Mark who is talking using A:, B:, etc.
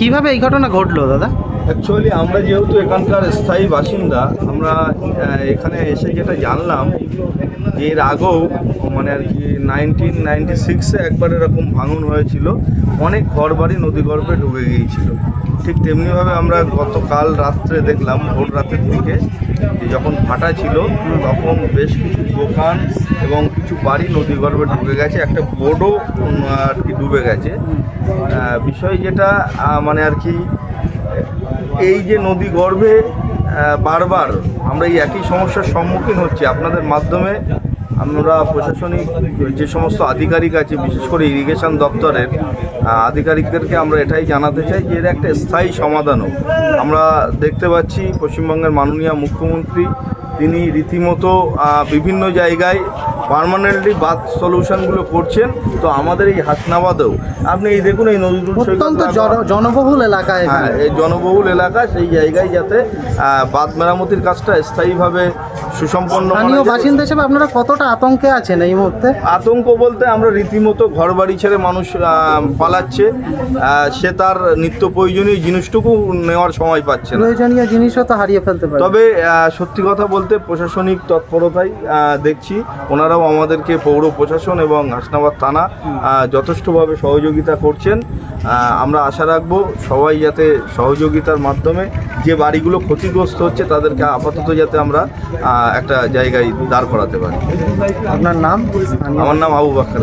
A: কীভাবে এই ঘটনা ঘটলো, দাদা?
B: অ্যাকচুয়ালি আমরা যেহেতু এখানকার স্থায়ী বাসিন্দা, আমরা এখানে এসে যেটা জানলাম যে এর আগেও মানে আর কি নাইনটিন নাইনটি সিক্সে একবার এরকম ভাঙন হয়েছিল। অনেক ঘরবাড়ি নদী গর্ভে ঢুকে গিয়েছিল। ঠিক তেমনিভাবে আমরা গতকাল রাত্রে দেখলাম, ভোর রাতের দিকে যখন ফাটা ছিল, তখন বেশ কিছু দোকান এবং কিছু বাড়ি নদী গর্ভে ঢুকে গেছে, একটা বোর্ডও আর কি ডুবে গেছে। বিষয় যেটা মানে আর কি, এই যে নদী গর্ভে বারবার আমরা এই একই সমস্যার সম্মুখীন হচ্ছি, আপনাদের মাধ্যমে আমরা প্রশাসনিক যে সমস্ত আধিকারিক আছে, বিশেষ করে ইরিগেশন দপ্তরের আধিকারিকদেরকে আমরা এটাই জানাতে চাই যে এটা একটা স্থায়ী সমাধান আমরা দেখতে পাচ্ছি পশ্চিমবঙ্গের মাননীয় মুখ্যমন্ত্রী, তিনি রীতিমতো বিভিন্ন জায়গায় পার্মানেন্টলি বাদ সলিউশনগুলো করছেন তো আমাদের এই হাসনাবাদেও। আপনি এই দেখুন এই নজরুল
A: অত্যন্ত জন- জনবহুল এলাকা
B: হ্যাঁ এই জনবহুল এলাকা সেই জায়গায় যাতে বাদ মেরামতির কাজটা স্থায়ীভাবে সুসম্পন্ন
A: স্থানীয় বাসিন্দা হিসেবে আপনারা কতটা আতঙ্কে আছেন এই মুহূর্তে?
B: আতঙ্ক বলতে আমরা রীতিমতো ঘর বাড়ি ছেড়ে মানুষ পালাচ্ছে। সে তার নিত্য প্রয়োজনীয় জিনিসটুকু নেওয়ার সময় পাচ্ছে না।
A: প্রয়োজনীয় জিনিসও তো হারিয়ে ফেলতে পারে।
B: তবে সত্যি কথা বলতে প্রশাসনিক তৎপরতাই দেখছি। দেখছি ওনারাও আমাদেরকে পৌর প্রশাসন এবং হাসনাবাদ থানা যথেষ্টভাবে সহযোগিতা করছেন। আমরা আশা রাখব সবাই যাতে সহযোগিতার মাধ্যমে যে বাড়িগুলো ক্ষতিগ্রস্ত হচ্ছে তাদেরকে আপাতত যাতে আমরা একটা জায়গায় দাঁড় করাতে পারি।
A: আপনার নাম?
B: আমার নাম আবু বাক্কার